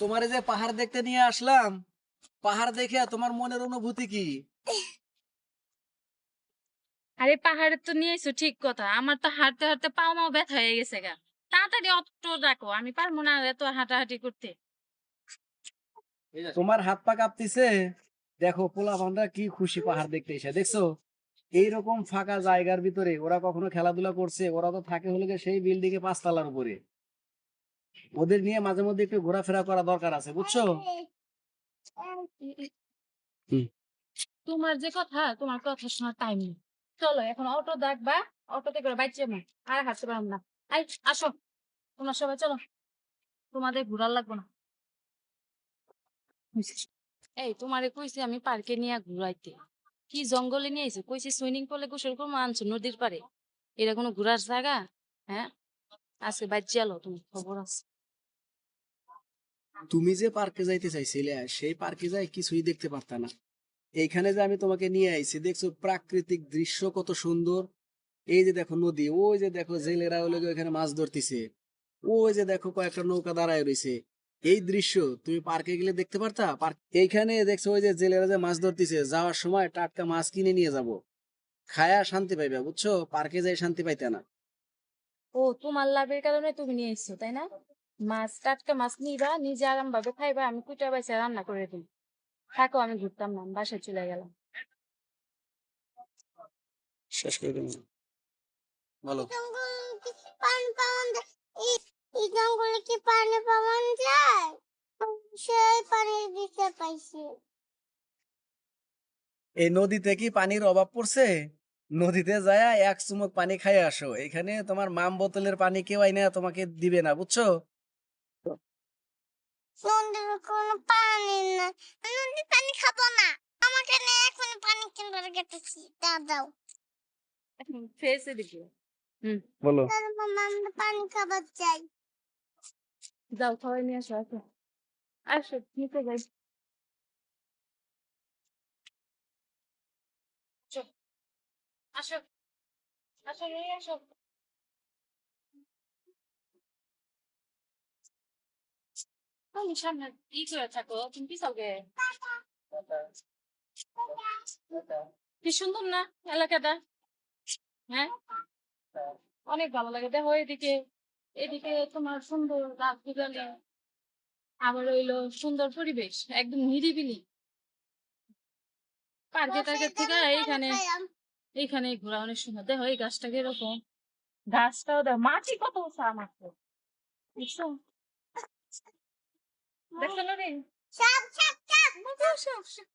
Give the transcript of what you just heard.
তোমার যে পাহাড় দেখতে নিয়ে আসলাম পাহাড় দেখে তোমার মনের অনুভূতি কি? আরে পাহাড়ে তো নিয়ে এসো ঠিক কথা আমার তো হাঁটতে হাঁটতে পাও মাও ব্যথা হয়ে গেছে গা। তাড়াতাড়ি অটো রাখো আমি পারব না এত হাঁটাহাঁটি করতে। তোমার হাত পা কাঁপতিছে দেখো পোলা ভান্ডা কি খুশি পাহাড় দেখতে এসে দেখছ? এইরকম ফাঁকা জায়গার ভিতরে ওরা কখনো খেলাধুলা করছে ওরা তো থাকে হলো সেই বিল্ডিং এ পাঁচতলার উপরে। ওদের নিয়ে মাঝে মধ্যে একটু ঘোরাফেরা করা দরকার আছে বুঝছ? তোমার যে কথা তোমার কথা শোনার টাইম নেই। চলো এখন অটো ডাকবা অটোতে করে বাইচে না আর হাঁটতে পারব না। আই আসো তোমরা সবাই চলো। তোমাদের ঘোরার লাগবে না। এই তোমারে কইছি আমি পার্কে নিয়ে ঘুরাইতে। কি জঙ্গলে নিয়ে আইছো? কইছি সুইমিং পুলে গোসল করব আনছো নদীর পারে এটা কোনো ঘোরার জায়গা? হ্যাঁ? আজকে বাইচে আলো তুমি খবর আছে। তুমি যে পার্কে যাইতে চাইছিলে, সেই পার্কে যাই কিছুই দেখতে পারতা না। এইখানে যে আমি তোমাকে নিয়ে আইছি, দেখছ প্রাকৃতিক দৃশ্য কত সুন্দর। এই যে দেখো নদী, ওই যে দেখো জেলেরা হলো ওখানে মাছ ধরতেছে। ওই যে দেখো কয়েকটা নৌকা দাঁড়ায় রয়েছে এই দৃশ্য তুমি পার্কে গেলে দেখতে পারতা? পার্ক, এইখানে দেখছ ওই যে জেলেরা যে মাছ ধরতেছে, যাওয়ার সময় টাটকা মাছ কিনে নিয়ে যাব। খায়া শান্তি পাইবে, বুঝছ? পার্কে যাই শান্তি পাইতে না। ও, তোমার লাভের কারণে তুমি নিয়ে এসছো, তাই না? মাছ টাটকা মাছ নিবা নিজে আরাম ভাবে খাইবা আমি কুটা বাইসে রান্না করে দিই থাকো আমি ঘুরতাম না বাসায় চলে গেলাম। শেষ করে বলো কি পাওয়া এই জঙ্গলে কি পানি পাওয়া যায়? সেই পানি দিতে পাইছি। এই নদীতে কি পানির অভাব পড়ছে? নদীতে যায় এক চুমুক পানি খাই আসো। এখানে তোমার মাম বোতলের পানি কেউ আইনা তোমাকে দিবে না বুঝছ? নদীর কোনো পানি না নদীর পানি খাব না। আমাকে না এখন পানি কিনবার গেতেছি। তা দাও। ফেসে দিবি। বলো। মামা আমরা পানি খাবার চাই। যাও খাওয়াই নিয়ে আসো আসো। আসো নিচে যাই। আসো। আসো আসো। কি সুন্দর না এলাকাটা হ্যাঁ অনেক ভালো লাগে। দেখো এদিকে এদিকে তোমার সুন্দর গাছ আবার হইল সুন্দর পরিবেশ একদম নিরিবিলি। পার্কে টার্কের থেকে এইখানে এইখানে ঘোরা অনেক সুন্দর। দেখো এই গাছটাকে এরকম গাছটাও দেখো মাটি কত উঁচা মাত্র। দেখছ দেখছ না রে সব সব সব দেখো, সব, সব।